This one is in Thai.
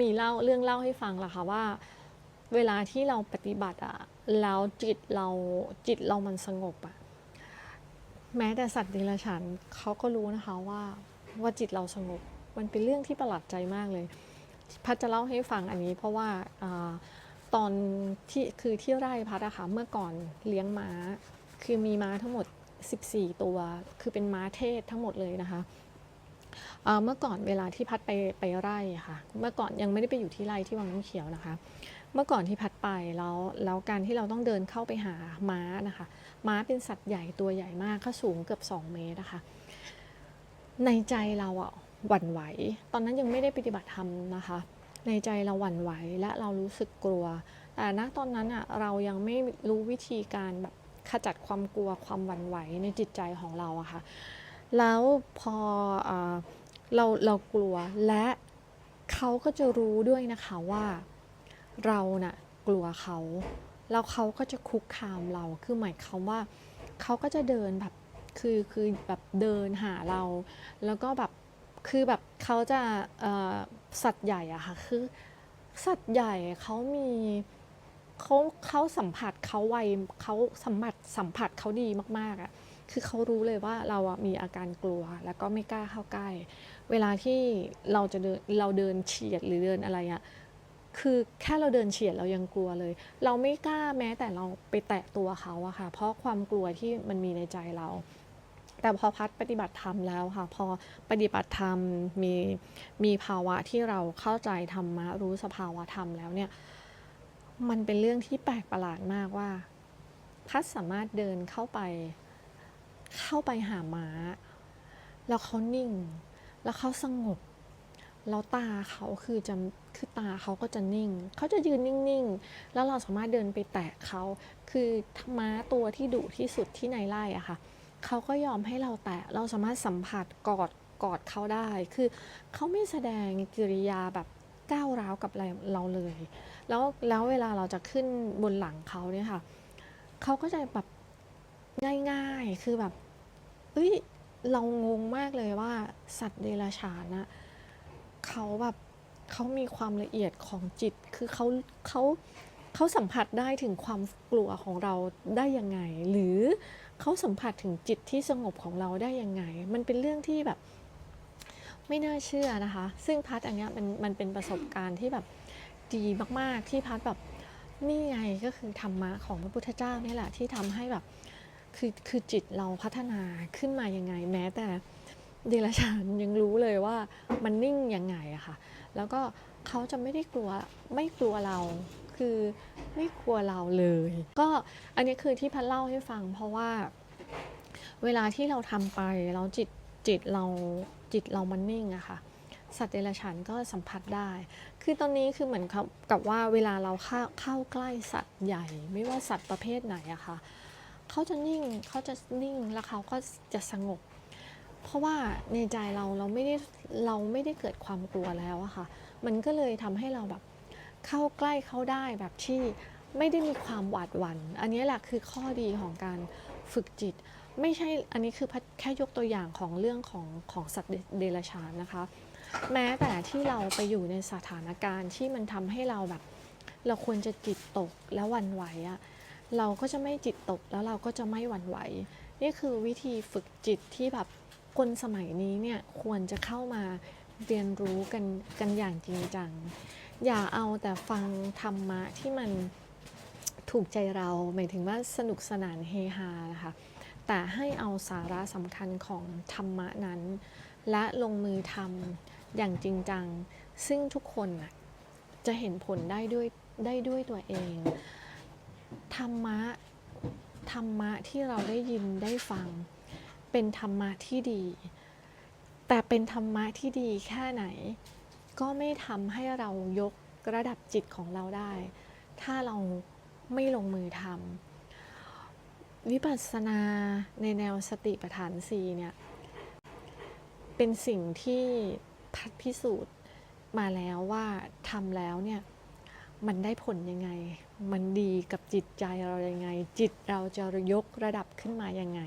มีเล่าเรื่องเล่าให้ฟังล่ะค่ะว่า เวลาที่เราปฏิบัติอะแล้วจิตเราจิตเรามันสงบอะแม้แต่สัตว์เดรัจฉานเขาก็รู้นะคะว่าว่าจิตเราสงบมันเป็นเรื่องที่ประหลาดใจมากเลย พัดจะเล่าให้ฟังอันนี้เพราะว่าอตอนที่คือที่ไร่พัดอะค่ะเมื่อก่อนเลี้ยงม้า คือมีม้าทั้งหมด 14 ตัว คือเป็นม้าเทศทั้งหมดเลยนะคะ เมื่อก่อนเวลาที่พัดไปไปไร่ค่ะ เมื่อก่อนยังไม่ได้ไปอยู่ที่ไร่ที่วังน้ำเขียวนะคะ เมื่อก่อนที่พัดไปแล้วแล้วการที่เราต้องเดินเข้าไปหาม้านะคะ ม้าเป็นสัตว์ใหญ่ตัวใหญ่มากเขาสูงเกือบ 2 เมตรนะคะ ในใจเราอะหวั่นไหว ตอนนั้นยังไม่ได้ปฏิบัติธรรมนะคะ ในใจเราหวั่นไหวและเรารู้สึกกลัว แต่ณตอนนั้นอะเรายังไม่รู้วิธีการแบบขจัดความกลัวความหวั่นไหวในจิตใจของเราอะค่ะ แล้วพออเราเรากลัวและเขาก็จะรู้ด้วยนะคะว่าเราน่ะกลัวเขาแล้วเขาก็จะคุกคามเราคือหมายความว่าเขาก็จะเดินแบบคือคือแบบเดินหาเรา แล้วก็แบบคือแบบเขาจะสัตว์ใหญ่อะค่ะคือสัตว์ใหญ่เขามีเขาเขาสัมผัสเขาไวเขาสัมผัสสัมผัสเขาดีมากๆอะ คือเขารู้เลยว่าเราอะมีอาการกลัวแล้วก็ไม่กล้าเข้าใกล้ เวลาที่เราจะเดินเราเดินเฉียดหรือเดินอะไรอะคือแค่เราเดินเฉียดเรายังกลัวเลย เราไม่กล้าแม้แต่เราไปแตะตัวเขาอะค่ะ เพราะความกลัวที่มันมีในใจเรา แต่พอพัดปฏิบัติธรรมแล้วค่ะ พอปฏิบัติธรรมมีมีภาวะที่เราเข้าใจธรรมะรู้สภาวะธรรมแล้วเนี่ย มันเป็นเรื่องที่แปลกประหลาดมากว่า พัดสามารถเดินเข้าไป เข้าไปหาม้า แล้วเขานิ่ง แล้วเขาสงบ แล้วตาเขาคือจะคือตาเขาก็จะนิ่ง เขาจะยืนนิ่งๆ แล้วเราสามารถเดินไปแตะเขา คือม้าตัวที่ดุที่สุดที่ในไร่อะค่ะ เขาก็ยอมให้เราแตะ เราสามารถสัมผัสกอดกอดเขาได้ คือเขาไม่แสดงกิริยาแบบก้าวร้าวกับเราเราเลย แล้วแล้วเวลาเราจะขึ้นบนหลังเขาเนี่ยค่ะ เขาก็จะแบบง่ายๆ คือแบบ เอ้ยเรางงมากเลยว่าสัตว์เดรัจฉานอะเขาแบบเขามีความละเอียดของจิต คือเขาเขาเขาสัมผัสได้ถึงความกลัวของเราได้ยังไง หรือเขาสัมผัสถึงจิตที่สงบของเราได้ยังไง มันเป็นเรื่องที่แบบไม่น่าเชื่อนะคะ ซึ่งพัดอันเนี้ยมันมันเป็นประสบการณ์ที่แบบดีมาก ๆ ที่พัดแบบนี่ไงก็คือธรรมะของพระพุทธเจ้านี่แหละที่ทำให้แบบ คือคือจิตเราพัฒนาขึ้นมายังไง แม้แต่เดรัจฉานยังรู้เลยว่ามันนิ่งยังไงอะค่ะ แล้วก็เขาจะไม่ได้กลัวไม่กลัวเราคือไม่กลัวเราเลย ก็อันนี้คือที่พัดเล่าให้ฟัง เพราะว่า เวลาที่เราทำไปแล้วจิตจิตเราจิตเรามันนิ่งอะค่ะสัตว์เดรัจฉานก็สัมผัสได้ คือตอนนี้คือเหมือนกับว่าเวลาเราเข้าเข้าใกล้สัตว์ใหญ่ ไม่ว่าสัตว์ประเภทไหนอะค่ะ เขาจะนิ่งเขาจะนิ่งแล้วเขาก็จะสงบ เพราะว่าในใจเราเราไม่ได้เราไม่ได้เกิดความกลัวแล้วอะค่ะ มันก็เลยทำให้เราแบบเข้าใกล้เขาได้แบบที่ไม่ได้มีความหวาดหวัน่นอันนี้แหละคือข้อดีของการฝึกจิต ไม่ใช่อันนี้คือแค่ยกตัวอย่างของเรื่องของของสัตว์เดรัจฉานนะคะ แม้แต่ที่เราไปอยู่ในสถานการณ์ที่มันทำให้เราแบบ เราควรจะจิตตกแล้ววันไหวอะ เราก็จะไม่จิตตกแล้วเราก็จะไม่หวั่นไหว นี่คือวิธีฝึกจิตที่แบบคนสมัยนี้เนี่ยควรจะเข้ามาเรียนรู้กันกันอย่างจริงจัง อย่าเอาแต่ฟังธรรมะที่มันถูกใจเราหมายถึงว่าสนุกสนานเฮฮานะคะแต่ให้เอาสาระสำคัญของธรรมะนั้น และลงมือทำอย่างจริงจัง ซึ่งทุกคนจะเห็นผลได้ด้วยได้ด้วยตัวเอง ธรรมะธรรมะที่เราได้ยินได้ฟัง เป็นธรรมะที่ดี แต่เป็นธรรมะที่ดีแค่ไหน ก็ไม่ทำให้เรายกระดับจิตของเราได้ ถ้าเราไม่ลงมือทำวิปัสสนาในแนวสติปัฏฐานสี่เนี่ยเป็นสิ่งที่พัดพิสูจน์มาแล้วว่าทำแล้วเนี่ย มันได้ผลยังไง มันดีกับจิตใจเรายังไง จิตเราจะยกระดับขึ้นมายังไง